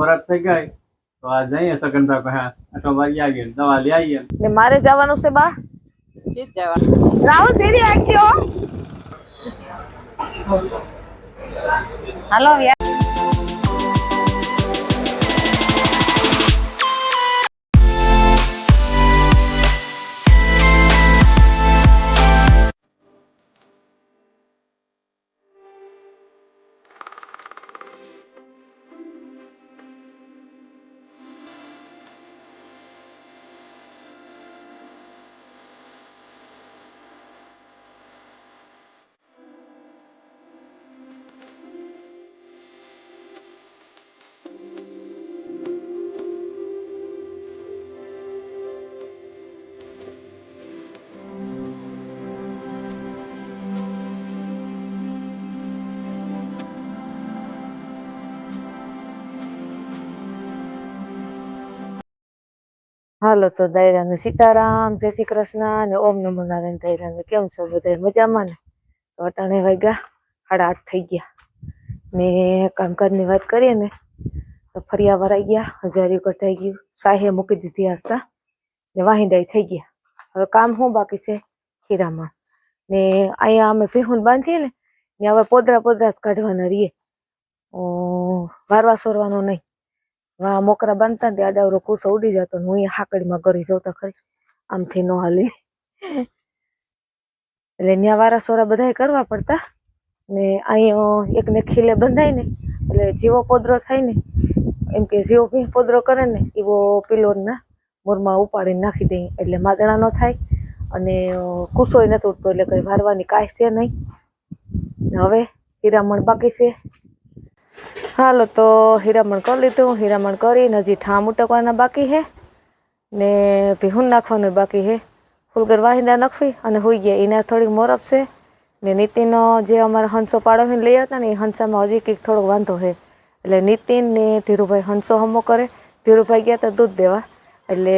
વરસ થઈ ગઈ. તો આ જઈએ સગનભાઈ પાસે. આટલો વારી આવીએ ગયો દવા લઈ આવીએ. ને મારે જવાનું છે બા? જીત જવાનું? રાહુલ ધીરે આખ્યો હાલો વ્યા હાલો તો દાયરાને સીતારામ, જય શ્રી કૃષ્ણ અને ઓમ નમો નારાયણ દાયરાને. કેમ છો બધા મજામાં ને? તો અટાણે વાગ્યા, સાડા આઠ થઈ ગયા. ને કામકાજની વાત કરીએ ને, તો ફરિયા વરાઈ ગયા, હજારી કટાઈ ગયું, સાહે મૂકી દીધી આસ્તા ને વાહિંદાઈ થઈ ગયા. હવે કામ શું બાકી છે? હીરામાં ને અહીંયા અમે ફીહુન બાંધીએ ને ને હવે પોદરા પોદરા જ કાઢવાના રહીએ. વારવા સોરવાનો નહીં. વા મોકરા બાંધતા ને ત્યાં ડાવરો કૂસો ઉડી જતો ને હું અહીંયા હાકડીમાં ઘરે જોતા ખરી. આમથી નો હાલી. એટલે ન્યા વારા સોરા બધાય કરવા પડતા ને અહીં એકને ખીલે બંધાય ને એટલે જીવો પોદરો થાય ને એમ કે જીવો પોદરો કરે ને એવો પિલોરના મોરમાં ઉપાડીને નાખી દઈ એટલે માદણા નો થાય. અને કુસોય નથી ઉઠતો એટલે કઈ વારવાની કાંઈ છે નહીં. હવે હીરામણ બાકી છે. હાલો તો હીરામણ કરી લીધું, હીરામણ કરીને હજી ઠામ ઉટકવાના બાકી છે ને ભીહું નાખવાનું બાકી હે ફૂલગર વાહિંદા નાખવી અને હોઈ ગયા. એના થોડીક મોરપ છે ને નીતિનનો જે અમારા હંસો પાડોવીને લઈ હતા ને એ હંસામાં હજી કંઈક થોડોક વાંધો છે. એટલે નીતિન ને ધીરુભાઈ હંસો હમો કરે. ધીરુભાઈ ગયા હતા દૂધ દેવા. એટલે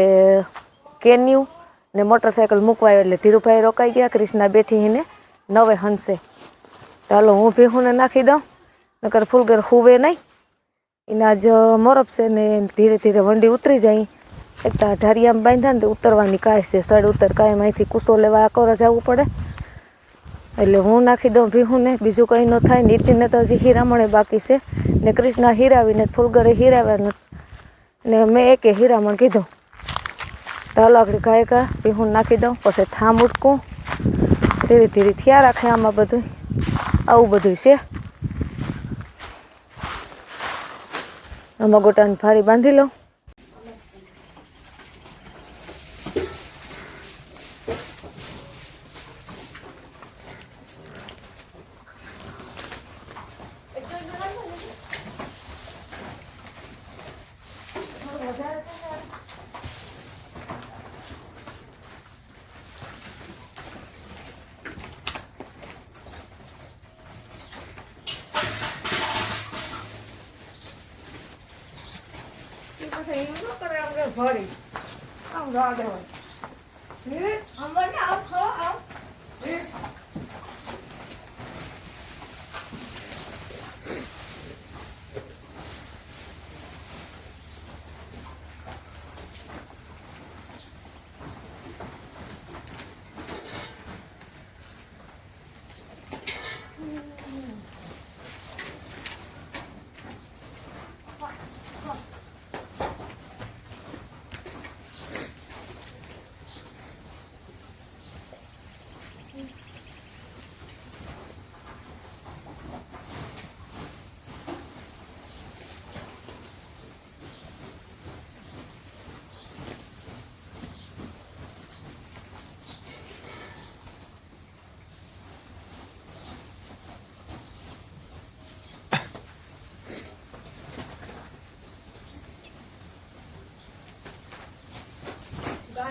કેન્યુ ને મોટરસાયકલ મૂકવા એટલે ધીરુભાઈ રોકાઈ ગયા, ક્રિષ્ના બેઠી એને નવે હંસે. ચાલો હું ભીહુંને નાખી દઉં. નકર ફૂલગર હુવે નહીં એના જ મોરપ છે ને ધીરે ધીરે વંડી ઉતરી જાય. એક તો ઢારિયામાં બાંધ્યા ને ઉતરવાની કાંઈ છે. સડ ઉતર કાંઈ અહીંથી કૂસો લેવા આકોર જવું પડે. એટલે હું નાખી દઉં ભીહું ને. બીજું કંઈ ન થાય. નીતિને તો હજી હીરામણે બાકી છે. ને કૃષ્ણ હીરાવીને ફૂલગરે હીરાવ્યા ને મેં એકે હીરામણ કીધું. તો હાલો આગળ ગાય ગા, ભીહું નાખી દઉં. પછી ઠામ ઉટકું. ધીરે ધીરે થયા રાખે આમાં બધું આવું બધું છે. આમાં ગોટાની ફારી બાંધી પાસે એવું ન કરે અમને ભરી આમ રાડ હોય.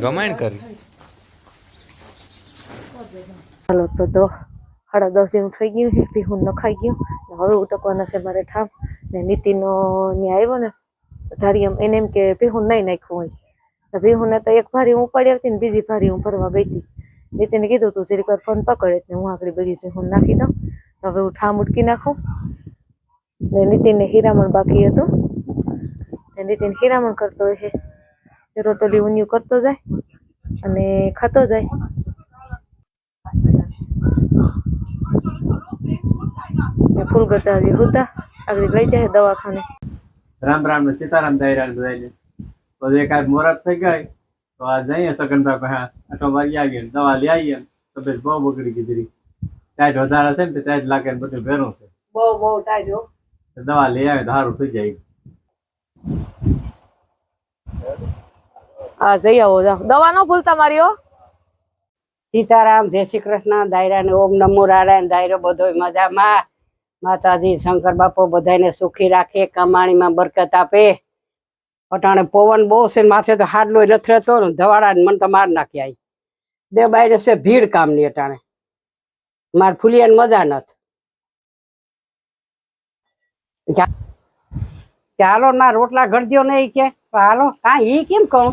ગમાણ હાલો, તો દો. સાડા દસ જેવું થઈ ગયું છે પીહું નખાઈ ગયું. ને હવે ઉટકવાના છે મારે ઠામ. ને નીતિનો ત્યાં આવ્યો ને, ધારી એમ એને એમ કે પીહું નહીં નાખ્યું હોય. તો પીહુંને તો એક ભારી હું ઉપાડી આવતી ને બીજી ભારી હું ભરવા ગઈ હતી. નીતિને કીધું તું જરીક વાર ફોન પકડે એટલે હું આગળ બધી પીહું નાખી દઉં. તો હવે હું ઠામ ઉટકી નાખું. ને નીતિનને હીરામણ બાકી હતું. ને નીતિન હીરામણ કરતો હોય છે. રોટલી ઊંધિયું કરતો જાય અને ખાતો જાય. ફૂલ કરતા હજી હોતા આગળ લઈ જાય દવાખાને. રામ રામ ને સીતારામ દાયરા બધાને પછી એક આજ મોરાત થઈ ગઈ તો આ જઈએ સગનભાઈ પાસે આટલો મારી આવીએ દવા લઈ આવીએ તબિયત બહુ બગડી ગઈ ટાઈટ વધારે છે ને ટાઈટ લાગે ને બધું ભેરું છે. બહુ બહુ ટાઈટ હો. દવા લઈ આવે તો સારું થઈ જાય. હા, જઈ આવો દવા ન ભૂલતા મારી સીતારામ, જય શ્રી કૃષ્ણ. દાયરાને ઓમ નમો નારાયણ. દાયરો બધો મજામાં. માતાજી, શંકર બાપો બધાને સુખી રાખે, કમાણીમાં બરકત આપે. અટાણે પવન બહુ છે માથે તો હાડલો નથી રહેતો ને, ધવાડા ને મને તો માર નાખ્યા બે બાયરે છે ભીડ કામની અટાણે. માર ફૂલિયાને મજા નથી. કે હાલો ના રોટલા ઘડજો ને કે હાલો હા એ કેમ કહું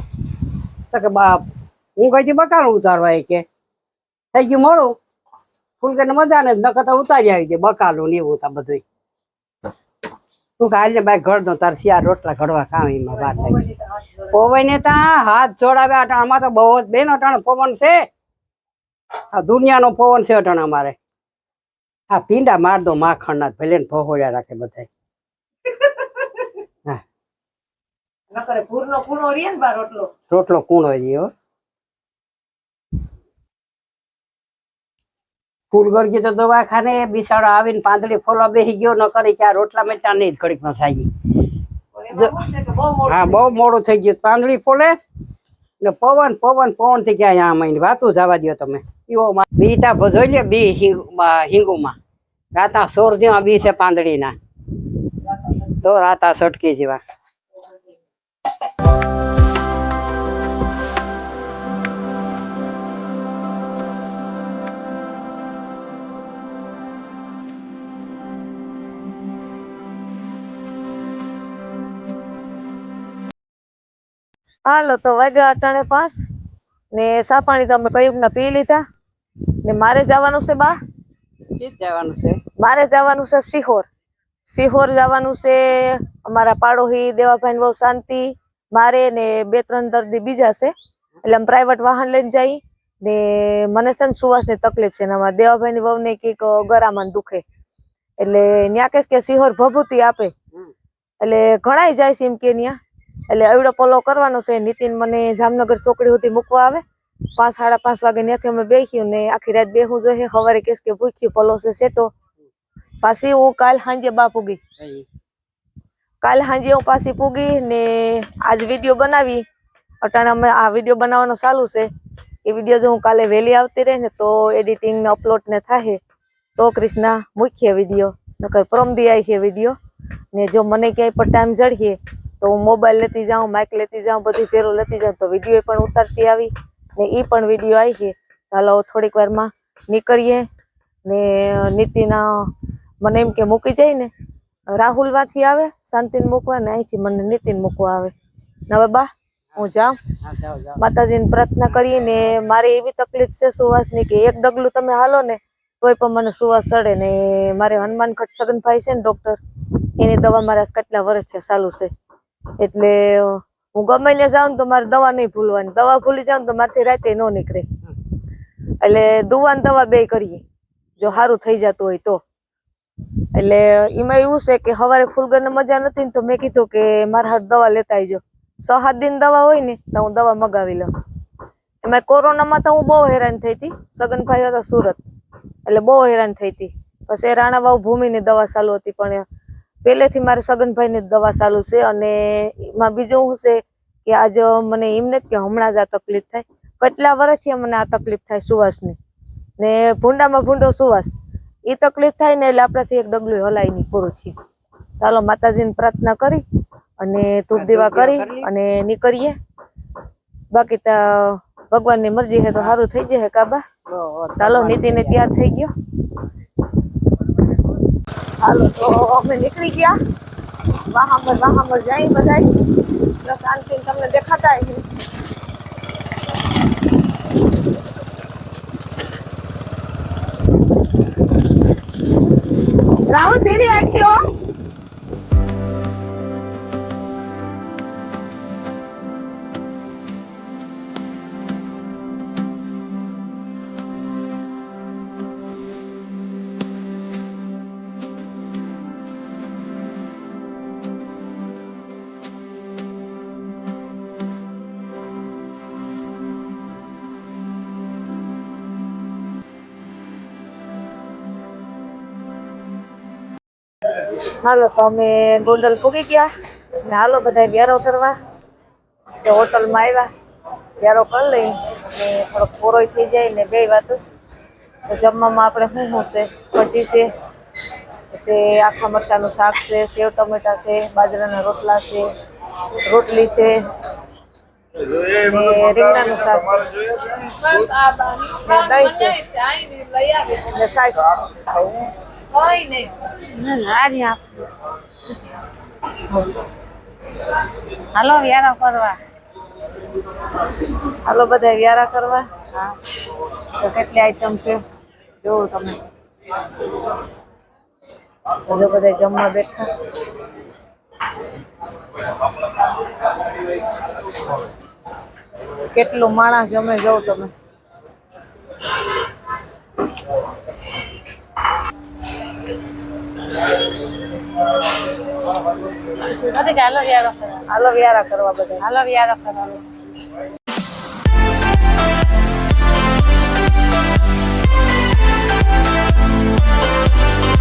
તો કે, બાપ, હું કઈ થી બકાણું ઉતારવા એ કે. થઈ ગયું મોડું. ફૂલકે મજા ને નકર તો ઉતારી આવી જાય બકાલું ને એવું તા બધું તું કાલે ભાઈ ઘડ દો તાર શિયાળ રોટલા ઘડવા કામ એમાં વાત થઈ પવન ને ત્યાં હાથ અટાણ, આમાં તો બહુ જ, બેનો અટાણ પવન છે. આ દુનિયાનો પવન છે અટાણ અમારે. આ પીંડા માર દો માખણ ના ભલે ને ફહોળ્યા રાખે બધા નકરે ને બા રોટલો. રોટલો કૂણો રહ્યો ફૂલ ગળગી તો દવાખાને બિસાડો આવીને પાંદડી ફોલો બેસી ગયો ન કરે કે આ રોટલા મેટા નહીં ઘડીકમાં થઈ હા બહુ મોડું થઈ ગયું. પાંદડી ફોલે ને પવન પવન પવનથી ક્યાં આમ આવીને વાતું જવા દો તમે. એવો બીતા ભજોઈ લે બી હિંગુમાં. રાતા સોર જેવા બી છે પાંદડીના. તો રાતા સટકી જેવા. હાલો તો વાગ્યા અટાણે પાસ ને સા પાણી તો અમે કયુક ના પી લીધા? ને મારે જવાનું છે બા? જવાનું છે. મારે જવાનું છે સિહોર સિહોર જવાનું છે અમારા પાડોહી દેવાભાઈ બહુ શાંતિ મારે ને બે ત્રણ દર્દી બીજા છે. એટલે અમે પ્રાઇવેટ વાહન લઈને જઈ ને મને છે ને સુવાસની તકલીફ છે ને અમારા દેવાભાઈ ની વહુને કંઈક ગરામાં દુખે. એટલે ન્યા કે સિહોર ભભૂતિ આપે. એટલે ઘણાય જાય છે એમ કે ન્યા. એટલે એવડો પોલો કરવાનો છે. નીતિન મને જામનગર ચોકડી સુધી મૂકવા આવે. પાંચ સાડા પાંચ વાગે ત્યાંથી અમે બેસ્યું ને આખી રાત બેહું જોઈએ સવારે કેસ કે ભૂખ્યું પલો છે સેટો પાછી હું કાલ સાંજે બા પૂગી. કાલ સાંજે હું પાછી પૂગી ને આજ વીડિયો બનાવી. અટાણે અમે આ વીડિયો બનાવવાનો ચાલુ છે. એ વીડિયો જો હું કાલે વહેલી આવતી રહે ને તો એડિટિંગ ને અપલોડ ને થાય તો ક્રિષ્ના મૂકીએ વીડિયો. નકર પરમદી આવી છે વીડિયો. ને જો મને ક્યાંય પણ ટાઈમ જડીએ તો હું મોબાઈલ લેતી જાઉં માઇક લેતી જાઉં બધી ફેરો લેતી જાઉં તો વીડિયો પણ ઉતારતી આવી ને એ પણ વીડિયો આવી છે હાલો થોડીક વારમાં નીકળીએ ને નીતિના મને એમ કે મૂકી જાય ને રાહુલમાંથી આવે શાંતિને મૂકવા ને અહીંથી મને નીતિન મૂકવા આવે. ને હવે બા હું જાઉં માતાજીને પ્રાર્થના કરીએ ને મારે એવી તકલીફ છે સુવાસની કે એક ડગલું તમે હાલો ને તોય પણ મને સુવાસ ચડે ને મારે હનુમાનગઢ સગનભાઈ છે ને ડૉક્ટર એની દવા મારા કેટલા વર્ષ છે ચાલુ છે. એટલે હું ગમે ને જાઉં તો મારે દવા નહીં ભૂલવાની. દવા ભૂલી જાઉં તો મારથી રાતે ન નીકળે. એટલે દુવા ને દવા બે કરીએ. જો સારું થઈ જતું હોય તો. એટલે એમાં એવું છે કે સવારે ફૂલગરને મજા નથી ને તો મેં કીધું કે મારા હાથ દવા લેતા આવજો છ, સાત દિન દવા હોય ને તો હું દવા મગાવી લઉં. એમાં કોરોનામાં તો હું બહુ હેરાન થઈ હતી. સગનભાઈ હતા સુરત. એટલે બહુ હેરાન થઈ હતી. પછી રાણાવાવ ભૂમિની દવા ચાલુ હતી, પણ પહેલેથી મારે સગનભાઈની દવા ચાલુ છે અને એમાં બીજું શું છે કે આજ મને એમ નથી કે હમણાં જ આ તકલીફ થાય. કેટલા વર્ષથી મને આ તકલીફ થાય સુવાસની. ને ભૂંડામાં ભૂંડો સુવાસ. એ તકલીફ થાય ને એટલે આપણાથી એક ડગલું હલાય નહીં પૂરું થયું. ચાલો માતાજીને પ્રાર્થના કરી અને ધૂપ દીવા કરી અને નીકળીએ. બાકી તો ભગવાનની મરજી છે તો સારું થઈ હે કાબા. ચાલો નીતિને તૈયાર થઈ ગયો. હાલો, તો અમે નીકળી ગયા. વાહામર વાહામર જાય બધાય. એટલે શાંતિ તમને દેખાતા. રાહુલ, ધીરે આખ્યો હાલો તો અમે ગોંડલ પૂગી ગયા. ને હાલો બધા વ્યારો કરવા. તો હોટલમાં આવ્યા. વ્યારો કરી લઈ. ને થોડોક પોરોય થઈ જાય ને બે વાતું. તો જમવામાં આપણે શું શું છે? કઢી છે પછી આખા મરચાંનું શાક છે સેવ ટમેટા છે બાજરાના રોટલા છે રોટલી છે ને રીંગણાનું શાક છે. દહીં છે? ને સાઈસ હાલો વ્યારા કરવા. હાલો બધા વ્યારા કરવા? તો કેટલી આઈટમ છે? જોવો તમે. હજુ બધા જમવા બેઠા. કેટલું માણસ જમે જોવો તમે. નથી કે હાલો વ્યારો કરવા હાલો વ્યારા કરવા બધા. હાલો કરવાનું કરવા